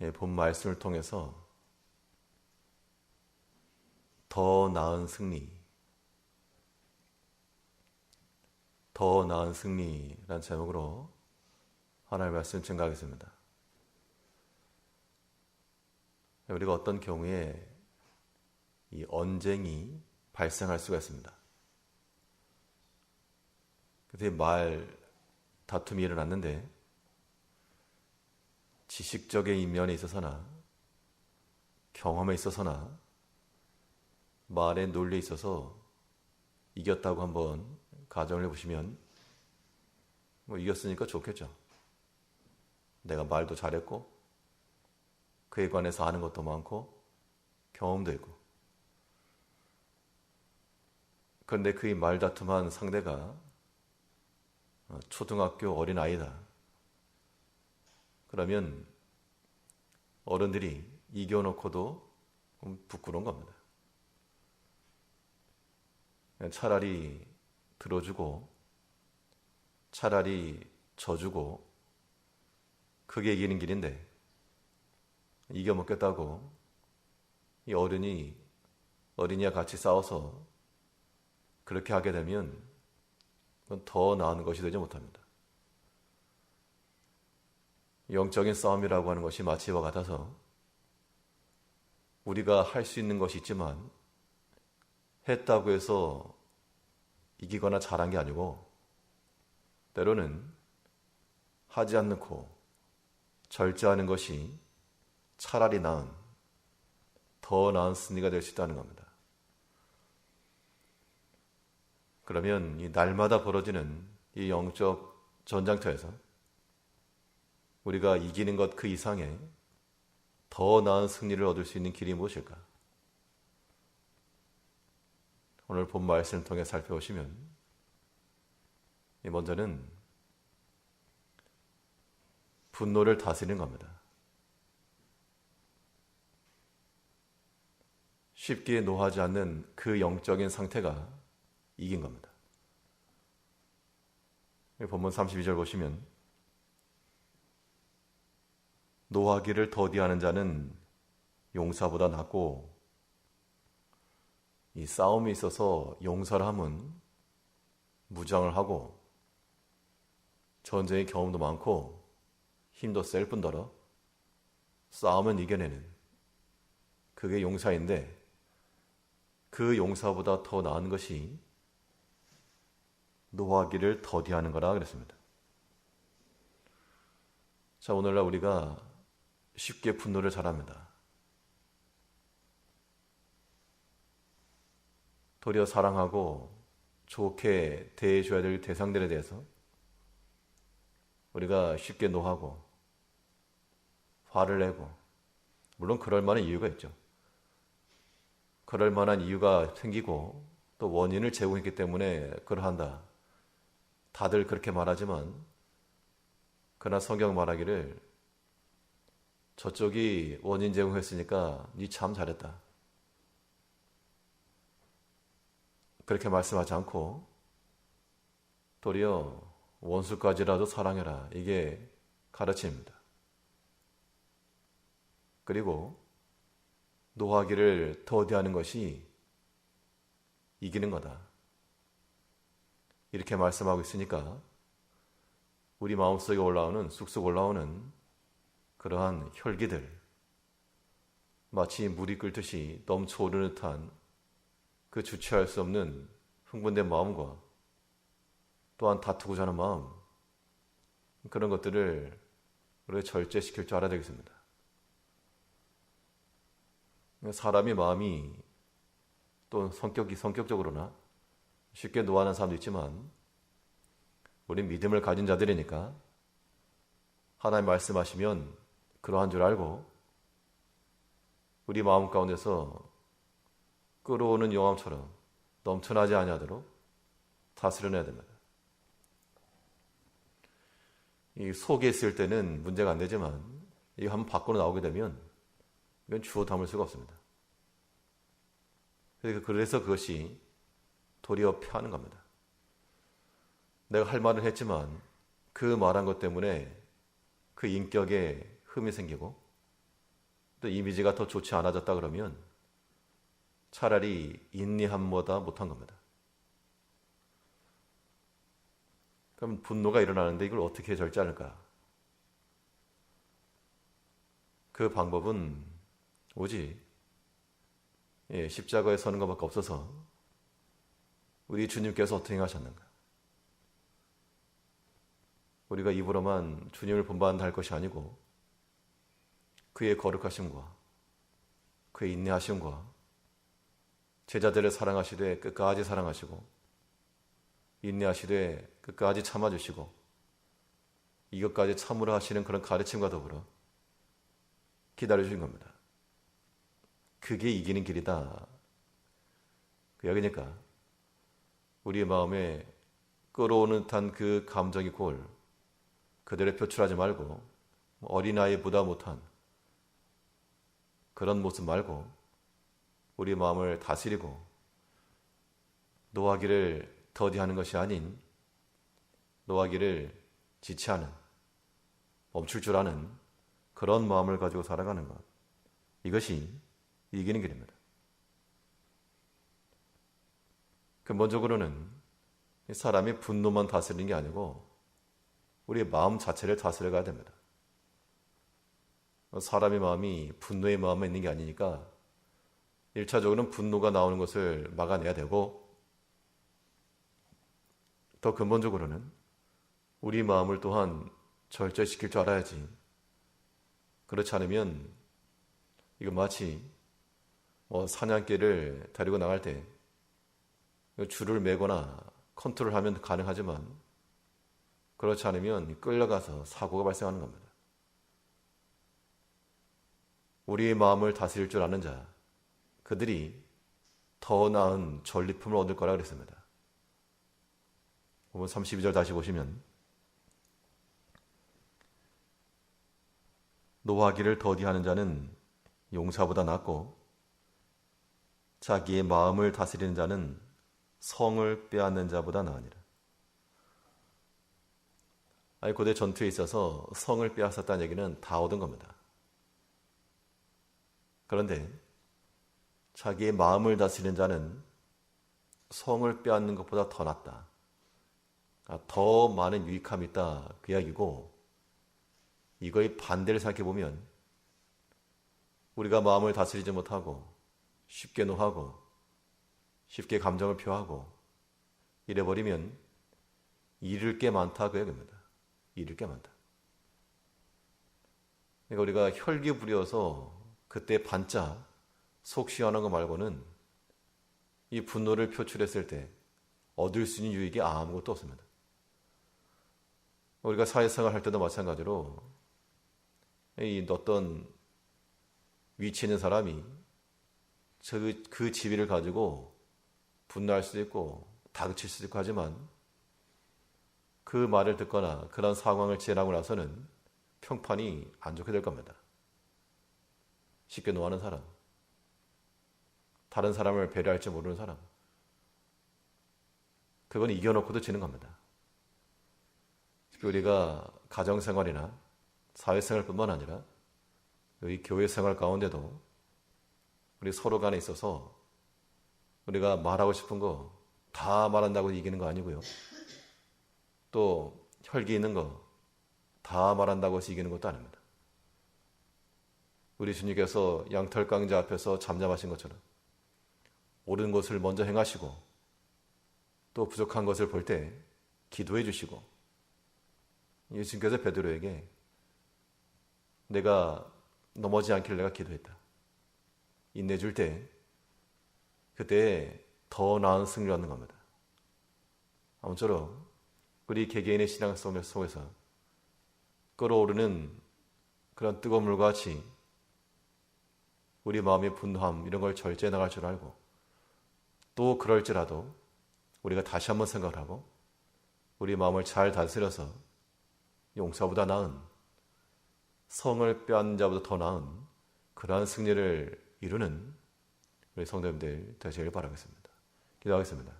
예, 본 말씀을 통해서 더 나은 승리, 더 나은 승리란 제목으로 하나님의 말씀 증가하겠습니다. 우리가 어떤 경우에 이 언쟁이 발생할 수가 있습니다. 그래서 말 다툼이 일어났는데 지식적인 면에 있어서나 경험에 있어서나 말의 논리에 있어서 이겼다고 한번 가정을 해보시면 뭐 이겼으니까 좋겠죠. 내가 말도 잘했고 그에 관해서 아는 것도 많고 경험도 있고 그런데 그의 말다툼한 상대가 초등학교 어린 아이다. 그러면 어른들이 이겨놓고도 부끄러운 겁니다. 차라리 들어주고 차라리 져주고 그게 이기는 길인데 이겨먹겠다고 이 어른이 어린이와 같이 싸워서 그렇게 하게 되면 더 나은 것이 되지 못합니다. 영적인 싸움이라고 하는 것이 마치 이와 같아서 우리가 할 수 있는 것이 있지만 했다고 해서 이기거나 잘한 게 아니고 때로는 하지 않고 절제하는 것이 차라리 나은 더 나은 승리가 될 수 있다는 겁니다. 그러면 이 날마다 벌어지는 이 영적 전장터에서 우리가 이기는 것 그 이상의 더 나은 승리를 얻을 수 있는 길이 무엇일까? 오늘 본 말씀을 통해 살펴보시면 먼저는 분노를 다스리는 겁니다. 쉽게 노하지 않는 그 영적인 상태가 이긴 겁니다. 본문 32절 보시면 노하기를 더디하는 자는 용사보다 낫고 이 싸움이 있어서 용서를 함은 무장을 하고 전쟁의 경험도 많고 힘도 셀 뿐더러 싸움은 이겨내는 그게 용사인데 그 용사보다 더 나은 것이 노하기를 더디하는 거라 그랬습니다. 자, 오늘날 우리가 쉽게 분노를 잘합니다. 도리어 사랑하고 좋게 대해줘야 될 대상들에 대해서 우리가 쉽게 노하고 화를 내고 물론 그럴 만한 이유가 있죠. 그럴 만한 이유가 생기고 또 원인을 제공했기 때문에 그러한다. 다들 그렇게 말하지만 그러나 성경 말하기를 저쪽이 원인 제공했으니까 니참 잘했다. 그렇게 말씀하지 않고 도리어 원수까지라도 사랑해라. 이게 가르침입니다. 그리고 노하기를 더디하는 것이 이기는 거다. 이렇게 말씀하고 있으니까 우리 마음속에 올라오는 쑥쑥 올라오는 그러한 혈기들 마치 물이 끓듯이 넘쳐오르는 듯한 그 주체할 수 없는 흥분된 마음과 또한 다투고자 하는 마음 그런 것들을 우리가 절제시킬 줄 알아야 되겠습니다. 사람이 마음이 또 성격이 성격적으로나 쉽게 노하는 사람도 있지만 우리 믿음을 가진 자들이니까 하나님 말씀하시면 그러한 줄 알고 우리 마음 가운데서 끌어오는 용암처럼 넘쳐나지 아니하도록 다스려내야 됩니다. 이 속에 있을 때는 문제가 안 되지만 이거 한번 밖으로 나오게 되면 이건 주워 담을 수가 없습니다. 그래서 그것이 도리어 피하는 겁니다. 내가 할 말을 했지만 그 말한 것 때문에 그 인격에 흠이 생기고 또 이미지가 더 좋지 않아졌다 그러면 차라리 인내함보다 못한 겁니다. 그럼 분노가 일어나는데 이걸 어떻게 절제할까? 그 방법은 오직 예, 십자가에 서는 것밖에 없어서 우리 주님께서 어떻게 하셨는가? 우리가 입으로만 주님을 본받는다 할 것이 아니고 그의 거룩하심과 그의 인내하심과 제자들을 사랑하시되 끝까지 사랑하시고 인내하시되 끝까지 참아주시고 이것까지 참으로 하시는 그런 가르침과 더불어 기다려주신 겁니다. 그게 이기는 길이다. 그 여기니까 우리의 마음에 끌어오는 듯한 그 감정이 골 그대로 표출하지 말고 어린아이보다 못한 그런 모습 말고 우리 마음을 다스리고 노하기를 더디하는 것이 아닌 노하기를 지체하는 멈출 줄 아는 그런 마음을 가지고 살아가는 것 이것이 이기는 길입니다. 근본적으로는 사람이 분노만 다스리는 게 아니고 우리의 마음 자체를 다스려 가야 됩니다. 사람의 마음이 분노의 마음에 있는 게 아니니까 1차적으로는 분노가 나오는 것을 막아내야 되고 더 근본적으로는 우리 마음을 또한 절제시킬 줄 알아야지. 그렇지 않으면 이거 마치 뭐 사냥개를 데리고 나갈 때 줄을 매거나 컨트롤하면 가능하지만 그렇지 않으면 끌려가서 사고가 발생하는 겁니다. 우리의 마음을 다스릴 줄 아는 자, 그들이 더 나은 전리품을 얻을 거라 그랬습니다. 5번 32절 다시 보시면 노하기를 더디하는 자는 용사보다 낫고 자기의 마음을 다스리는 자는 성을 빼앗는 자보다 나으니라. 아니 고대 전투에 있어서 성을 빼앗았다는 얘기는 다 얻은 겁니다. 그런데 자기의 마음을 다스리는 자는 성을 빼앗는 것보다 더 낫다. 아, 더 많은 유익함이 있다. 그 이야기고 이거의 반대를 생각해 보면 우리가 마음을 다스리지 못하고 쉽게 노하고 쉽게 감정을 표하고 이래 버리면 잃을 게 많다 그 얘기입니다. 잃을 게 많다. 그러니까 우리가 혈기 부려서 그때 반짝 속 시원한 거 말고는 이 분노를 표출했을 때 얻을 수 있는 유익이 아무것도 없습니다. 우리가 사회생활 할 때도 마찬가지로 이 어떤 위치 있는 사람이 그, 그 지위를 가지고 분노할 수도 있고 다그칠 수도 있고 하지만 그 말을 듣거나 그런 상황을 지나고 나서는 평판이 안 좋게 될 겁니다. 쉽게 노하는 사람, 다른 사람을 배려할 줄 모르는 사람, 그건 이겨놓고도 지는 겁니다. 우리가 가정생활이나 사회생활뿐만 아니라 여기 교회생활 가운데도 우리 서로 간에 있어서 우리가 말하고 싶은 거 다 말한다고 이기는 거 아니고요. 또 혈기 있는 거 다 말한다고 해서 이기는 것도 아닙니다. 우리 주님께서 양털 강자 앞에서 잠잠하신 것처럼 옳은 것을 먼저 행하시고 또 부족한 것을 볼 때 기도해 주시고 예수님께서 베드로에게 내가 넘어지 않길 내가 기도했다. 인내 줄 때 그때 더 나은 승리를 얻는 겁니다. 아무쪼록 우리 개개인의 신앙 속에서 끓어오르는 그런 뜨거운 물과 같이 우리 마음의 분노함 이런 걸 절제해 나갈 줄 알고 또 그럴지라도 우리가 다시 한번 생각을 하고 우리 마음을 잘 다스려서 용사보다 나은 성을 빼앗는 자보다 더 나은 그러한 승리를 이루는 우리 성도님들 되시길 바라겠습니다. 기도하겠습니다.